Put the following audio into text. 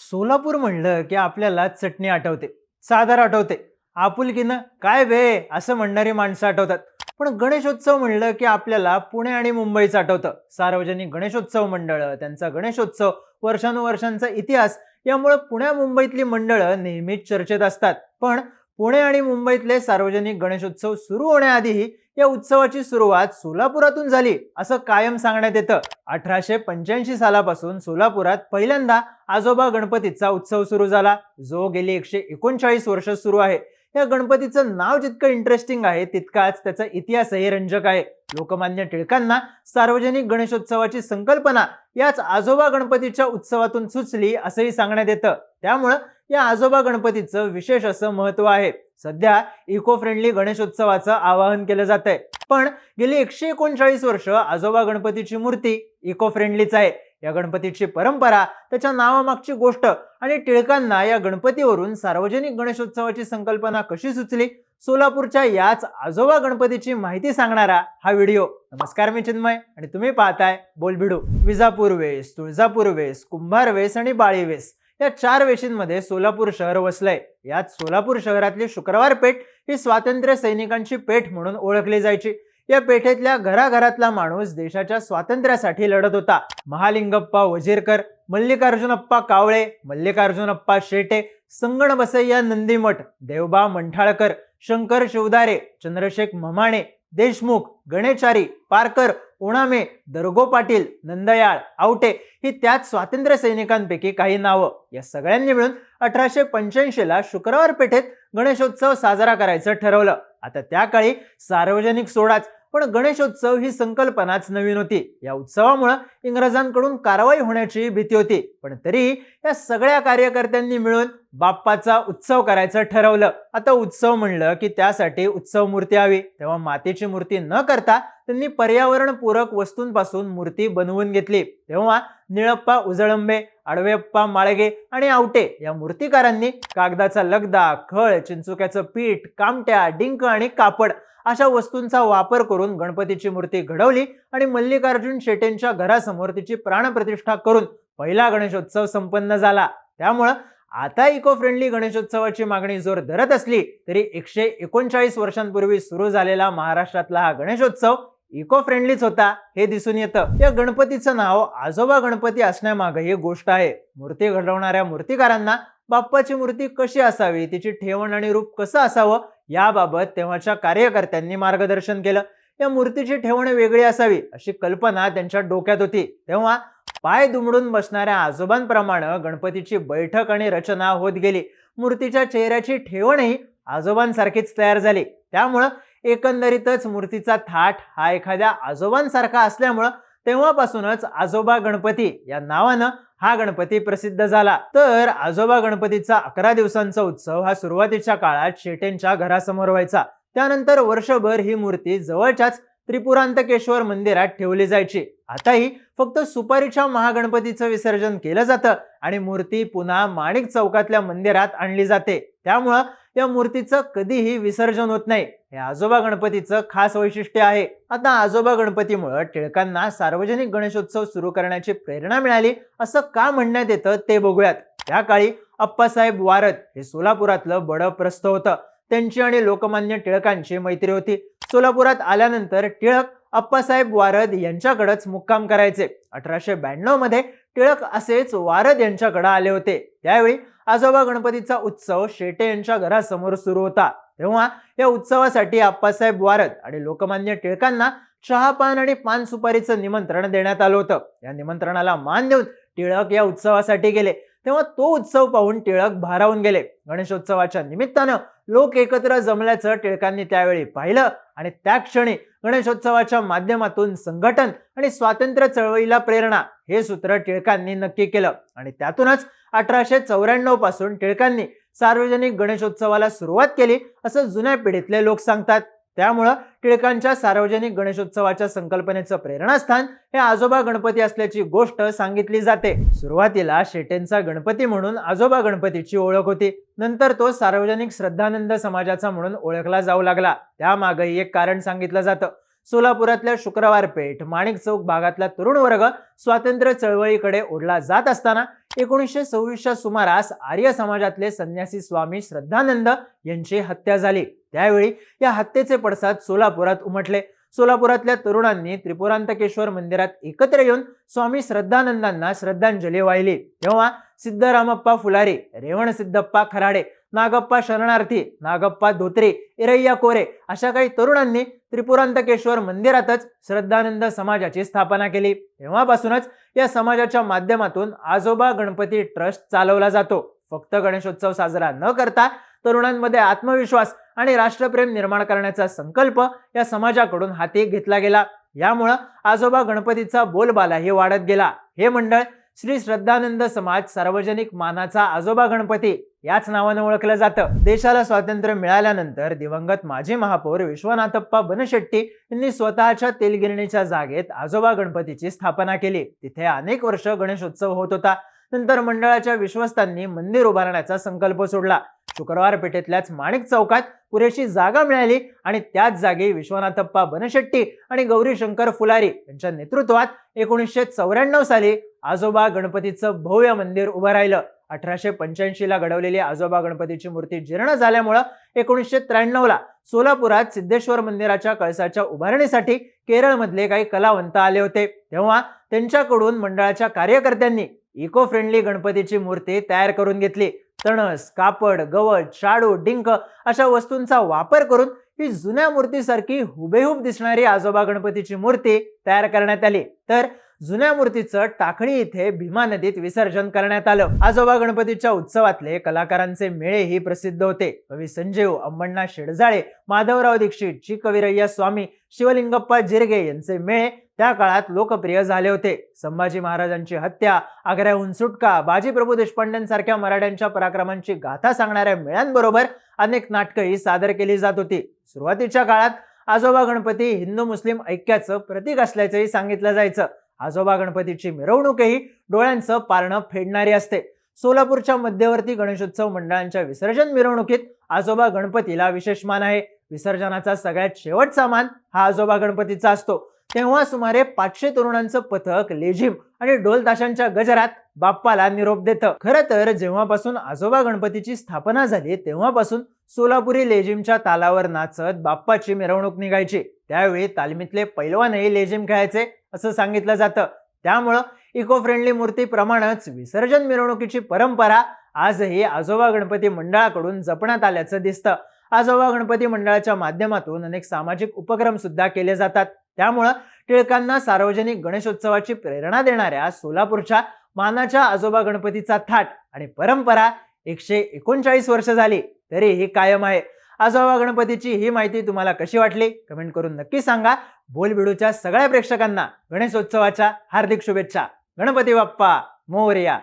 सोलापूर म्हणलं की आपल्याला चटणी आठवते साधार आठवते. आपुलकीनं काय वे असं म्हणणारी माणसं आठवतात. पण गणेशोत्सव म्हणलं की आपल्याला पुणे आणि मुंबईचं आठवतं. सार्वजनिक गणेशोत्सव मंडळ त्यांचा गणेशोत्सव वर्षानुवर्षांचा इतिहास यामुळे पुण्या मुंबईतली मंडळं नेहमीच चर्चेत असतात. पण पुणे आणि मुंबईतले सार्वजनिक गणेशोत्सव सुरू होण्याआधीही या उत्सवाची सुरुवात सोलापुरातून झाली असं कायम सांगण्यात येतं. अठराशे पंच्याऐंशी सालापासून सोलापुरात पहिल्यांदा आजोबा गणपतीचा उत्सव सुरू झाला जो गेली एकशे एकोणचाळीस वर्ष सुरू आहे. या गणपतीचं नाव जितकं इंटरेस्टिंग आहे तितकाच त्याचा इतिहासही रंजक आहे. लोकमान्य टिळकांना सार्वजनिक गणेशोत्सवाची संकल्पना याच आजोबा गणपतीच्या उत्सवातून सुचली असंही सांगण्यात येतं. त्यामुळं या आजोबा गणपतीचं विशेष असं महत्त्व आहे. सध्या इको फ्रेंडली गणेशोत्सवाचं आवाहन केलं जात आहे पण गेली एकशे एकोणचाळीस वर्ष आजोबा गणपतीची मूर्ती इको फ्रेंडलीच आहे. या गणपतीची परंपरा त्याच्या नावामागची गोष्ट आणि टिळकांना या गणपतीवरून सार्वजनिक गणेशोत्सवाची संकल्पना कशी सुचली सोलापूरच्या याच आजोबा गणपतीची माहिती सांगणारा हा व्हिडिओ. नमस्कार मी चिन्मय आणि तुम्ही पाहताय बोलबिडू. विजापूर वेस तुळजापूर वेस कुंभार वेस आणि बाळी वेस. या चार वेशींमध्ये सोलापूर शहर वसलंय. यात सोलापूर शहरातली शुक्रवार पेठ ही स्वातंत्र्य सैनिकांची पेठ म्हणून ओळखली जायची. या पेठेतल्या घराघरातला माणूस देशाच्या स्वातंत्र्यासाठी लढत होता. महालिंगप्पा वजीरकर मल्लिकार्जुनप्पा कावळे मल्लिकार्जुनप्पा शेटे संगण बसय्या नंदीमठ देवबा मंठाळकर शंकर शिवदारे चंद्रशेख ममाणे देशमुख गणेचारी पारकर उणामे दरगो पाटील नंदयाळ आवटे ही त्याच स्वातंत्र्य सैनिकांपैकी काही नावं. या सगळ्यांनी मिळून अठराशे पंच्याऐंशीला शुक्रवार पेठेत गणेशोत्सव साजरा करायचं ठरवलं. आता त्या काळी सार्वजनिक सोडाच पण गणेशोत्सव ही संकल्पनाच नवीन होती. या उत्सवामुळं इंग्रजांकडून कारवाई होण्याची भीती होती. पण तरी या सगळ्या कार्यकर्त्यांनी मिळून बाप्पाचा उत्सव करायचं ठरवलं. आता उत्सव म्हणलं की त्यासाठी उत्सव मूर्ती हवी. तेव्हा मातीची मूर्ती न करता त्यांनी पर्यावरणपूरक वस्तूंपासून मूर्ती बनवून घेतली. तेव्हा निळप्पा उजळंबे आडवेप्पा माळगे आणि आवटे या मूर्तिकारांनी कागदाचा लगदा खळ चिंचुक्याचं पीठ कामट्या डिंक आणि कापड अशा वस्तूंचा वापर करून गणपतीची मूर्ती घडवली आणि मल्लिकार्जुन शेटेंच्या घरासमोर तिची प्राणप्रतिष्ठा करून पहिला गणेशोत्सव संपन्न झाला. त्यामुळं आता इको फ्रेंडली गणेशोत्सवाची मागणी जोर धरत असली तरी एकशे एकोणचाळीस वर्षांपूर्वी सुरू झालेला महाराष्ट्रातला हा गणेशोत्सव इको फ्रेंडलीच होता हे दिसून येतं. या गणपतीचं नाव आजोबा गणपती असण्यामागे ही गोष्ट आहे. मूर्ती घडवणाऱ्या मूर्तिकारांना बाप्पाची मूर्ती कशी असावी तिची ठेवण आणि रूप कसं असावं याबाबत तेव्हाच्या कार्यकर्त्यांनी मार्गदर्शन केलं. या मूर्तीची ठेवण वेगळी असावी अशी कल्पना त्यांच्या डोक्यात होती. तेव्हा पाय दुमडून बसणाऱ्या आजोबांप्रमाणे गणपतीची बैठक आणि रचना होत गेली. मूर्तीच्या चेहऱ्याची ठेवणही आजोबांसारखीच तयार झाली. त्यामुळं एकंदरीतच मूर्तीचा थाट हा एखाद्या आजोबांसारखा असल्यामुळं तेव्हापासूनच आजोबा गणपती या नावानं हा गणपती प्रसिद्ध झाला. तर आजोबा गणपतीचा अकरा दिवसांचा उत्सव हा सुरुवातीच्या काळात शेटेंच्या घरासमोर व्हायचा. त्यानंतर वर्षभर ही मूर्ती जवळच्याच त्रिपुरांतकेश्वर मंदिरात ठेवली जायची. आताही फक्त सुपारीच्या महागणपतीचं विसर्जन केलं जातं आणि मूर्ती पुन्हा माणिक चौकातल्या मंदिरात आणली जाते. त्यामुळं या मूर्तीचं कधीही विसर्जन होत नाही. हे आजोबा गणपतीचं खास वैशिष्ट्य आहे. आता आजोबा गणपतीमुळं टिळकांना सार्वजनिक गणेशोत्सव सुरू करण्याची प्रेरणा मिळाली असं का म्हणण्यात येतं ते बघूयात. त्या काळी अप्पासाहेब वारद हे सोलापुरातलं बडं प्रस्थ होतं. त्यांची आणि लोकमान्य टिळकांची मैत्री होती. सोलापुरात आल्यानंतर टिळक अप्पासाहेब वारद यांच्याकडेच मुक्काम करायचे. अठराशे ब्याण्णवमध्ये टिळक असेच वारद यांच्याकडे आले होते. त्यावेळी आजोबा गणपतीचा उत्सव शेटे यांच्या घरासमोर सुरू होता. तेव्हा या उत्सवासाठी आप्पासाहेब वारद आणि लोकमान्य टिळकांना चहापान आणि पान सुपारीचं निमंत्रण देण्यात आलं होतं. या निमंत्रणाला मान देऊन टिळक या उत्सवासाठी गेले. तेव्हा तो उत्सव पाहून टिळक भारावून गेले. गणेशोत्सवाच्या निमित्तानं लोक एकत्र जमल्याचं टिळकांनी त्यावेळी पाहिलं आणि त्या क्षणी गणेशोत्सवाच्या माध्यमातून संघटन आणि स्वातंत्र्य चळवळीला प्रेरणा हे सूत्र टिळकांनी नक्की केलं. आणि त्यातूनच अठराशे चौऱ्याण्णवपासून टिळकांनी सार्वजनिक गणेशोत्सवाला सुरुवात केली असं जुन्या पिढीतले लोक सांगतात. त्यामुळं टिळकांच्या सार्वजनिक गणेशोत्सवाच्या संकल्पनेचं प्रेरणास्थान हे आजोबा गणपती असल्याची गोष्ट सांगितली जाते. सुरुवातीला शेटेंचा गणपती म्हणून आजोबा गणपतीची ओळख होती. नंतर तो सार्वजनिक श्रद्धानंद समाजाचा म्हणून ओळखला जाऊ लागला. त्यामागेही एक कारण सांगितलं जातं. सोलापुरातल्या शुक्रवार पेठ माणिक चौक भागातला तरुण वर्ग स्वातंत्र्य चळवळीकडे ओढला जात असताना एकोणीसशे सव्वीसच्या सुमारास आर्य समाजातले संन्यासी स्वामी श्रद्धानंद यांची हत्या झाली. त्यावेळी या हत्येचे पडसाद सोलापुरात उमटले. सोलापुरातल्या तरुणांनी त्रिपुरांतकेश्वर मंदिरात एकत्र येऊन स्वामी श्रद्धानंदांना श्रद्धांजली वाहिली. तेव्हा सिद्धरामप्पा फुलारी रेवण सिद्धप्पा खराडे नागप्पा शरणार्थी नागप्पा धोत्रे इरय्या कोरे अशा काही तरुणांनी त्रिपुरांतकेश्वर मंदिरातच श्रद्धानंद समाजाची स्थापना केली. तेव्हापासूनच या समाजाच्या माध्यमातून आजोबा गणपती ट्रस्ट चालवला जातो. फक्त गणेशोत्सव साजरा न करता तरुणांमध्ये आत्मविश्वास आणि राष्ट्रप्रेम निर्माण करण्याचा संकल्प या समाजाकडून हाती घेतला गेला. यामुळं आजोबा गणपतीचा बोलबाला हे वाढत गेला. हे मंडळ श्री श्रद्धानंद समाज सार्वजनिक मानाचा आजोबा गणपती याच नावानं ओळखलं जातं. देशाला स्वातंत्र्य मिळाल्यानंतर दिवंगत माजी महापौर विश्वनाथप्पा बनशेट्टी यांनी स्वतःच्या तेलगिरणीच्या जागेत आजोबा गणपतीची स्थापना केली. तिथे अनेक वर्ष गणेशोत्सव होत होता. नंतर मंडळाच्या विश्वस्तांनी मंदिर उभारण्याचा संकल्प सोडला. शुक्रवार पेठेतल्याच माणिक चौकात पुरेशी जागा मिळाली आणि त्याच जागी विश्वनाथप्पा बनशेट्टी आणि गौरीशंकर फुलारी यांच्या नेतृत्वात एकोणीसशे चौऱ्याण्णव साली आजोबा गणपतीचं भव्य मंदिर उभं राहिलं. अठराशे पंच्याऐंशीला घडवलेली आजोबा गणपतीची मूर्ती जीर्ण झाल्यामुळं एकोणीसशे त्र्याण्णवला सोलापुरात सिद्धेश्वर मंदिराच्या कळसाच्या उभारणीसाठी केरळमधले काही कलावंत आले होते. तेव्हा त्यांच्याकडून मंडळाच्या कार्यकर्त्यांनी इको फ्रेंडली गणपतीची मूर्ती तयार करून घेतली. तणस कापड गवत शाडू डिंक अशा वस्तूंचा वापर करून ही जुन्या मूर्तीसारखी हुबेहूब दिसणारी आजोबा गणपतीची मूर्ती तयार करण्यात आली. तर जुन्या मूर्तीचं टाकळी इथे भीमा नदीत विसर्जन करण्यात आलं. आजोबा गणपतीच्या उत्सवातले कलाकारांचे मेळेही प्रसिद्ध होते. कवी संजीव अंबण्णा शेडजाळे माधवराव दीक्षित जी कविरय्या स्वामी शिवलिंगप्पा जिरगे यांचे मेळे त्या काळात लोकप्रिय झाले होते. संभाजी महाराजांची हत्या आग्र्याहून सुटका बाजीप्रभू देशपांडेंसारख्या मराठ्यांच्या पराक्रमांची गाथा सांगणाऱ्या मेळ्यांबरोबर अनेक नाटकंही सादर केली जात होती. सुरुवातीच्या काळात आजोबा गणपती हिंदू मुस्लिम ऐक्याचं प्रतीक असल्याचंही सांगितलं जायचं. आजोबा गणपतीची मिरवणूकही डोळ्यांचं पारणं फेडणारी असते. सोलापूरच्या मध्यवर्ती गणेशोत्सव मंडळांच्या विसर्जन मिरवणुकीत आजोबा गणपतीला विशेष मान आहे. विसर्जनाचा सगळ्यात शेवटचा मान हा आजोबा गणपतीचा असतो. तेव्हा सुमारे पाचशे तरुणांचं पथक लेझिम आणि ढोल ताशांच्या गजरात बाप्पाला निरोप देतं. खरं तर जेव्हापासून आजोबा गणपतीची स्थापना झाली तेव्हापासून सोलापुरी लेझिमच्या तालावर नाचत बाप्पाची मिरवणूक निघायची. त्यावेळी तालमीतले पैलवानही लेझिम खेळायचे असं सांगितलं जातं. त्यामुळं इको फ्रेंडली मूर्तीप्रमाणेच विसर्जन मिरवणुकीची परंपरा आजही आजोबा गणपती मंडळाकडून जपण्यात आल्याचं दिसतं. आजोबा गणपती मंडळाच्या माध्यमातून अनेक सामाजिक उपक्रम सुद्धा केले जातात. त्यामुळं टिळकांना सार्वजनिक गणेशोत्सवाची प्रेरणा देणाऱ्या सोलापूरच्या मानाच्या आजोबा गणपतीचा थाट आणि परंपरा एकशे एकोणचाळीस वर्ष झाली तरी हे कायम आहे. आजोबा गणपतीची ही माहिती तुम्हाला कशी वाटली? कमेंट करून नक्की सांगा. बोलबिडूच्या सगळ्या प्रेक्षकांना गणेशोत्सवाच्या हार्दिक शुभेच्छा. गणपती बाप्पा मोरया!